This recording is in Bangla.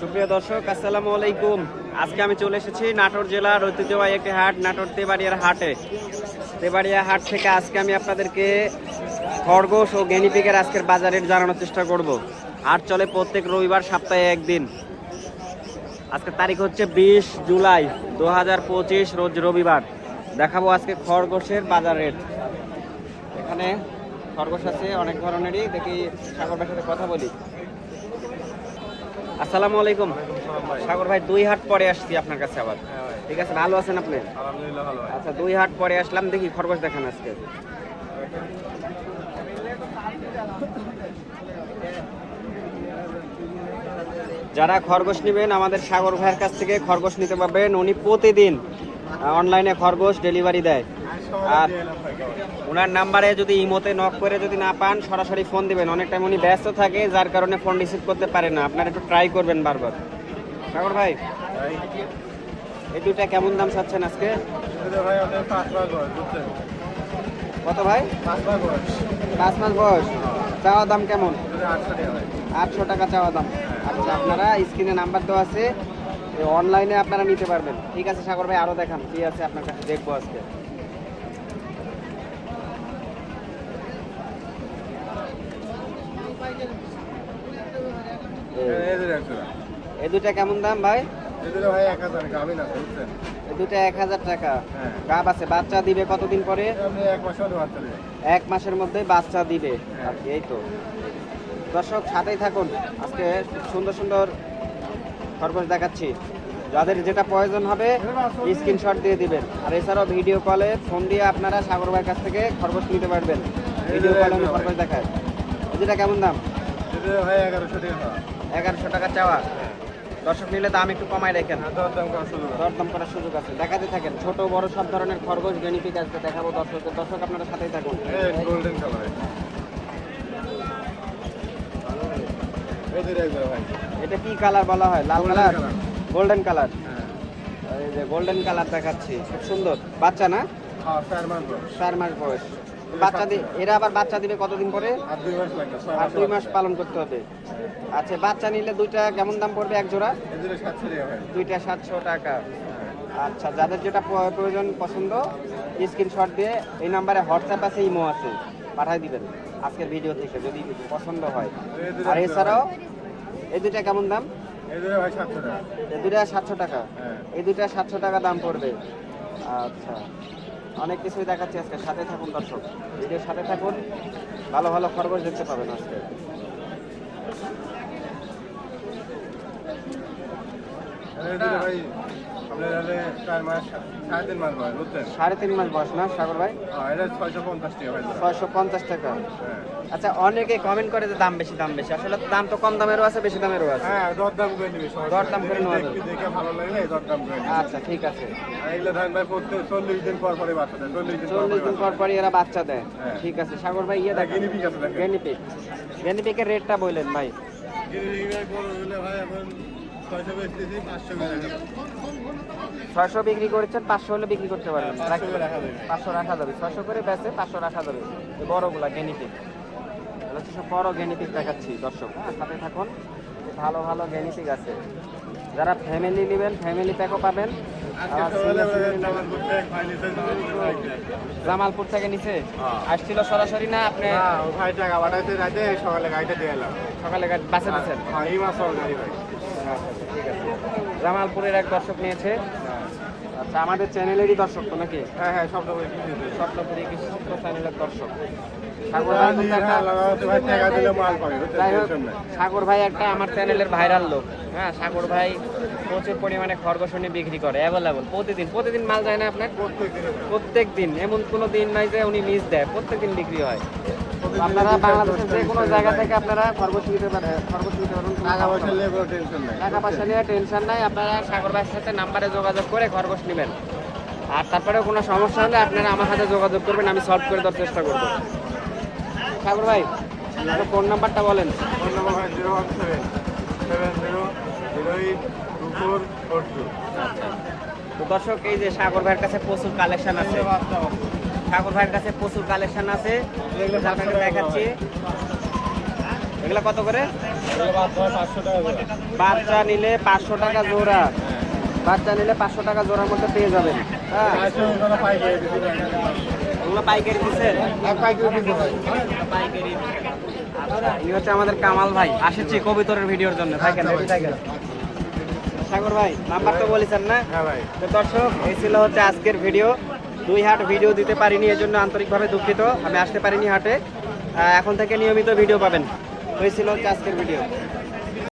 সুপ্রিয় দর্শক, আসসালামু আলাইকুম। আজকে আমি চলে এসেছি নাটোর জেলার ঐতিহ্যবাহী একটি হাট, নাটোর তেবাড়িয়ার হাটে। তেবাড়িয়া হাট থেকে আজকে আমি আপনাদেরকে খরগোশ ও গেনিপিকের আজকের বাজারের জানানোর চেষ্টা করব। হাট চলে প্রত্যেক রবিবার সপ্তাহে একদিন। আজকে তারিখ হচ্ছে বিশ জুলাই দু পঁচিশ, রোজ রবিবার। দেখাবো আজকে খরগোশের বাজার রেট। এখানে খরগোশ আছে, অনেক ধরনেরই। দেখি সাগর সাথে কথা বলি। আসসালামু আলাইকুম। সাগর ভাই দুই হাট পরে আসছি আপনার কাছে আবার। ঠিক আছে ভালো আছেন আপনি? আচ্ছা দুই হাট পরে আসলাম দেখি খরগোশ দেখান আজকে। যারা খরগোশ নেবেন আমাদের সাগর ভাইয়ের কাছ থেকে খরগোশ নিতে পারবেন। উনি প্রতিদিন অনলাইনে খরগোশ ডেলিভারি দেয়। আর ওনার নাম্বারে যদি ইমোতে নক করে যদি না পান সরাসরি ফোন দিবেন। অনেক টাইম উনি ব্যস্ত থাকে যার কারণে ফোন রিসিভ করতে পারে না। আপনারা একটু ট্রাই করবেন বারবার। সাগর ভাই এই দুটা কেমন দাম চাচ্ছেন আজকে? কত ভাই? পাঁচ মাস বয়স। চাওয়া দাম কেমন? আটশো টাকা চাওয়া দাম। আচ্ছা আপনারা স্ক্রিনে নাম্বার দেওয়া আছে। অনলাইনে আপনারা নিতে পারবেন। ঠিক আছে সাগর ভাই আরও দেখান। কি আছে আপনার কাছে দেখব আজকে এই- এদের একশো টাকা এই দুইটা কেমন দাম ভাই? এক হাজার টাকা। হ্যাঁ। গাব আছে বাচ্চা দিবে কতদিন পরে? এক মাসের মধ্যে বাচ্চা দিবে। আর কি, এই তো। দর্শক সাথেই থাকুন। আজকে সুন্দর সুন্দর খরগোশ দেখাচ্ছি। যাদের যেটা প্রয়োজন হবে স্ক্রিনশট দিয়ে দিবেন। আর এছাড়াও ভিডিও কলে ফোন দিয়ে আপনারা সাগর ভাইয়ের কাছ থেকে খরগোশ নিতে পারবেন। ভিডিও কলে খরগোশ দেখায় যেটা কেমন দাম? এগারোশো টাকা। এগারোশো টাকা চাওয়া। দর্শক নিলে দাম একটু কমায় রেখেন হ্যাঁ? দর করার সুযোগ দরদাম করার সুযোগ আছে। দেখাতে থাকেন ছোট বড় সব ধরনের খরগোশ বেনিফিট আজকে দেখাবো দর্শকের দর্শক আপনারা সাথেই থাকুন। গোল্ডেন কালার ভাই। এটা কি কালার বলা হয়? লাল কালার গোল্ডেন কালার হ্যাঁ। এই যে গোল্ডেন কালার দেখাচ্ছি। খুব সুন্দর। বাচ্চা না? হ্যাঁ চার মাস বয়স। চার মাস বয়স। বাচ্চা এরা আবার বাচ্চা দিবে কতদিন পরে? আর দুই মাস পালন করতে হবে। আচ্ছা বাচ্চা নিলে দুইটা কেমন দাম পড়বে এক জোড়া? দুইটা সাতশো টাকা। আচ্ছা যাদের যেটা প্রয়োজন পছন্দ স্ক্রিনশট দিয়ে এই নাম্বারে হোয়াটসঅ্যাপ আছে ইমো আছে পাঠাই দিবেন। আজকের ভিডিও থেকে যদি পছন্দ হয়। আর এছাড়াও এই দুইটা কেমন দাম? এদের ভাই সাতশো টাকা। এই দুইটা সাতশো টাকা। হ্যাঁ। এই দুইটা সাতশো টাকা দাম পড়বে। আচ্ছা। অনেক কিছুই দেখাচ্ছি আজকে। সাথে থাকুন দর্শক। ভিডিওর সাথে থাকুন। ভালো ভালো খরগোশ দেখতে পাবেন আজকে। ভাই। আপনার হলে চার মাস সাড়ে তিন মাস বয়স বুঝছেন? সাড়ে তিন মাস বয়স না সাগর ভাই? হ্যাঁ এটা ছয়শো পঞ্চাশ টাকা ছয়শো পঞ্চাশ টাকা। হ্যাঁ। আচ্ছা অনেকে কমেন্ট করে যে দাম বেশি দাম বেশি। আসলে দাম তো কম দামেরও আছে বেশি দামেরও আছে। হ্যাঁ দরদাম করে নিবি দরদাম করে নেওয়া যাবে। দেখে- দেখে ভালো লাগলে দরদাম করে আচ্ছা ঠিক আছে। আর ধান ভাই প্রত্যেক চল্লিশ দিন পর পরে বাচ্চা দেয় চল্লিশ দিন পর চল্লিশ দিন পর পরই এরা বাচ্চা দেয়। হ্যাঁ। ঠিক আছে সাগর ভাই ইয়ে আছে গেনিপিক গেনিপিকের রেটটা বললেন ভাই। গিনিপিগ ভাই হলে ভাই এখন ছয়শো বিক্রি করেছেন পাঁচশো হলে বিক্রি করতে পারবেন। হ্যাঁ, পাঁচশো রাখা যাবে। ছয়শো করে বেচে পাঁচশো রাখা যাবে। বড়গুলা গেনিপিক হচ্ছে সব বড় গেনিপিক দেখাচ্ছি দর্শক। হ্যাঁ সাথে থাকুন। ভালো ভালো গেনিপিক আছে। যারা ফ্যামিলি নেবেন ফ্যামিলি প্যাকও পাবেন। জামালপুরে থেকে নিচে হ্যাঁ। আসছিল সরাসরি না আপনি? ভাই টাকা পাঠাইতে রাতে সকালে গাড়িটা দিয়ে এলাম। সকালে গাড়ি বাসে দিচ্ছেন হ্যাঁ এই মাস গাড়ি ভাই। আচ্ছা ঠিক আছে। জামালপুরের এক দর্শক নিয়েছে। হ্যাঁ আচ্ছা আমাদের চ্যানেলেরই দর্শক তো নাকি? হ্যাঁ হ্যাঁ স্বপ্নপুরি কৃষি চ্যানেলের দর্শক। সাগর ভাই একটা- আমার চ্যানেলের ভাইরাল লোক। হ্যাঁ সাগর ভাই প্রচুর পরিমাণে খরগোশনী বিক্রি করে অ্যাভেলেবল প্রতিদিন। প্রতিদিন মাল যায় না আপনার? প্রত্যেক প্রত্যেক দিন। এমন কোনো দিন নাই যে উনি মিস দেয় প্রত্যেক দিন বিক্রি হয়। আপনারা বাংলাদেশের যে কোনো জায়গা থেকে আপনারা খরগোশ নিতে পারেন খরগোশ নিতে পারেন টাকা পয়সা নিয়ে কোনো টেনশন নাই। টাকা পয়সা নিয়ে টেনশন নাই আপনারা সাগর ভাইয়ের সাথে নাম্বারে যোগাযোগ করে খরগোশ নেবেন। আর তারপরে কোনো সমস্যা হলে আপনারা আমার সাথে যোগাযোগ করবেন আমি সলভ করে দেওয়ার চেষ্টা করব। সাগর ভাই আপনার ফোন নাম্বারটা বলেন। Phone number zero one seven seven zero zero eight two four four two দর্শক এই যে সাগর ভাইয়ের কাছে প্রচুর কালেকশন আছে। সাগর ভাইয়ের কাছে প্রচুর কালেকশন আছে। আপনাকে দেখাচ্ছি। এগুলো কত করে? বাচ্চা নিলে পাঁচশো টাকা জোড়া। বাচ্চা নিলে পাঁচশো টাকা জোড়ার মধ্যে পেয়ে যাবেন। হ্যাঁ। পাইকারি ওগুলো পাইকারি দিচ্ছি আচ্ছা ইনি হচ্ছে আমাদের কামাল ভাই। আসেছি কবিতরের ভিডিওর জন্য। থাকেন থাকেন। সাগর ভাই নাম্বার তো বলেছেন না? হ্যাঁ ভাই। তো দর্শক এই ছিল হচ্ছে আজকের ভিডিও। দুই হাট ভিডিও দিতে পারিনি এর জন্য আন্তরিকভাবে দুঃখিত। আমি আসতে পারিনি হাটে। এখন থেকে নিয়মিত ভিডিও পাবেন। হয়েছিল আজকের ভিডিও